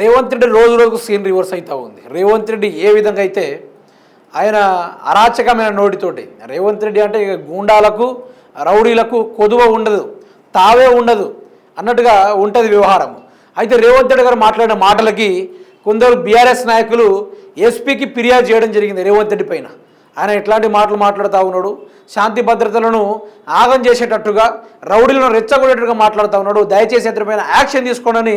రేవంత్ రెడ్డి రోజు రోజుకు scene reverse అవుతూ ఉంది. రేవంత్ రెడ్డి ఏ విధంగా అయితే ఆయన అరాచకమైన నోటితోటి రేవంత్ రెడ్డి అంటే ఇక గూండాలకు రౌడీలకు కొదువ ఉండదు తావే ఉండదు అన్నట్టుగా ఉంటుంది వ్యవహారం. అయితే రేవంత్ రెడ్డి గారు మాట్లాడిన మాటలకి కొందరు బీఆర్ఎస్ నాయకులు ఎస్పీకి ఫిర్యాదు చేయడం జరిగింది రేవంత్ రెడ్డి పైన. ఆయన ఎట్లాంటి మాటలు మాట్లాడుతూ ఉన్నాడు? శాంతి భద్రతలను ఆగం చేసేటట్టుగా రౌడీలను రెచ్చగొట్టేట్టుగా మాట్లాడుతూ ఉన్నాడు. దయచేసి అతనిపైన యాక్షన్ తీసుకోండి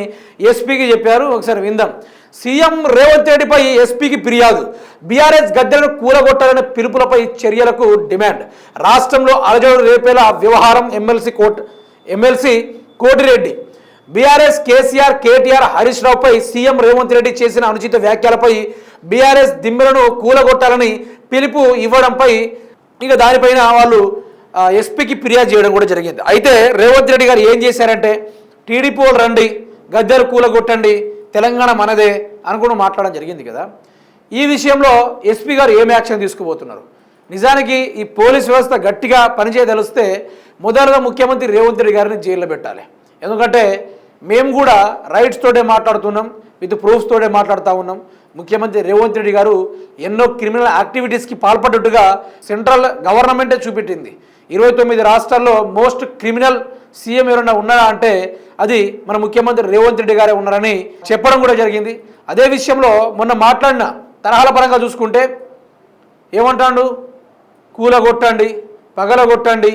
ఎస్పీకి చెప్పారు. ఒకసారి విందాం. సీఎం రేవంత్ రెడ్డిపై ఎస్పీకి ఫిర్యాదు. బీఆర్ఎస్ గద్దెలను కూలగొట్టాలనే పిలుపులపై చర్యలకు డిమాండ్. రాష్ట్రంలో అలజడు రేపేలా వ్యవహారం MLC coat MLC Kotireddy. BRS KCR KTR Harish రావుపై CM Revanth Reddy చేసిన అనుచిత వ్యాఖ్యలపై బీఆర్ఎస్ దిమ్మెలను కూలగొట్టాలని పిలుపు ఇవ్వడంపై ఇక దానిపైన వాళ్ళు ఎస్పీకి ఫిర్యాదు చేయడం కూడా జరిగింది. అయితే రేవంత్ రెడ్డి గారు ఏం చేశారంటే టీడీపీ వాళ్ళు రండి గద్దెలు కూలగొట్టండి తెలంగాణ మనదే అనుకుని మాట్లాడడం జరిగింది కదా. ఈ విషయంలో ఎస్పీ గారు ఏం యాక్షన్ తీసుకుపోతున్నారు? నిజానికి ఈ పోలీస్ వ్యవస్థ గట్టిగా పనిచేయదలిస్తే మొదలుగా ముఖ్యమంత్రి రేవంత్ రెడ్డి గారిని జైల్లో పెట్టాలి. ఎందుకంటే మేము కూడా రైట్స్ తోటే మాట్లాడుతున్నాం విత్ ప్రూఫ్స్ తోటే మాట్లాడుతూ ఉన్నాం. ముఖ్యమంత్రి రేవంత్ రెడ్డి గారు ఎన్నో క్రిమినల్ యాక్టివిటీస్కి పాల్పడ్డట్టుగా సెంట్రల్ గవర్నమెంటే చూపెట్టింది. ఇరవై తొమ్మిది రాష్ట్రాల్లో మోస్ట్ క్రిమినల్ సీఎం ఎవరైనా ఉన్నారా అంటే అది మన ముఖ్యమంత్రి రేవంత్ రెడ్డి గారే ఉన్నారని చెప్పడం కూడా జరిగింది. అదే విషయంలో మొన్న మాట్లాడిన తరహాల పరంగా చూసుకుంటే ఏమంటాడు? కూలగొట్టండి పగలగొట్టండి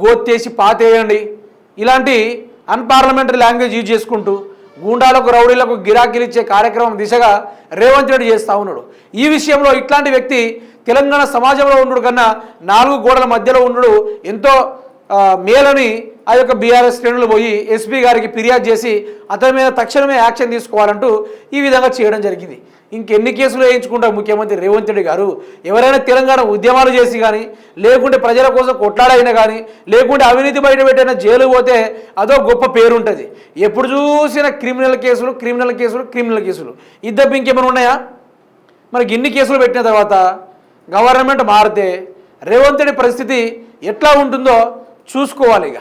గోత్తేసి పాతేయండి. ఇలాంటి అన్పార్లమెంటరీ లాంగ్వేజ్ యూజ్ చేసుకుంటూ గూండాలకు రౌడీలకు గిరాకీలిచ్చే కార్యక్రమం దిశగా రేవంత్ రెడ్డి చేస్తూ ఉన్నాడు. ఈ విషయంలో ఇట్లాంటి వ్యక్తి తెలంగాణ సమాజంలో ఉండడు కన్నా నాలుగు గోడల మధ్యలో ఉండడు ఎంతో మేలని ఆ యొక్క బీఆర్ఎస్ శ్రేణులు పోయి ఎస్పీ గారికి ఫిర్యాదు చేసి అతని మీద తక్షణమే యాక్షన్ తీసుకోవాలంటూ ఈ విధంగా చేయడం జరిగింది. ఇంకెన్ని కేసులు వేయించుకుంటారు ముఖ్యమంత్రి రేవంత్ రెడ్డి గారు? ఎవరైనా తెలంగాణ ఉద్యమాలు చేసి కానీ లేకుంటే ప్రజల కోసం కొట్లాడైనా కానీ లేకుంటే అవినీతి బయట పెట్టిన జైలు పోతే అదో గొప్ప పేరు ఉంటుంది ఎప్పుడు చూసినా క్రిమినల్ కేసులు క్రిమినల్ కేసులు క్రిమినల్ కేసులు. ఇద్దరు ఇంకేమైనా ఉన్నాయా? మనకి ఇన్ని కేసులు పెట్టిన తర్వాత గవర్నమెంట్ మారితే రేవంత్ రెడ్డి పరిస్థితి ఎట్లా ఉంటుందో చూసుకోవాలి ఇక.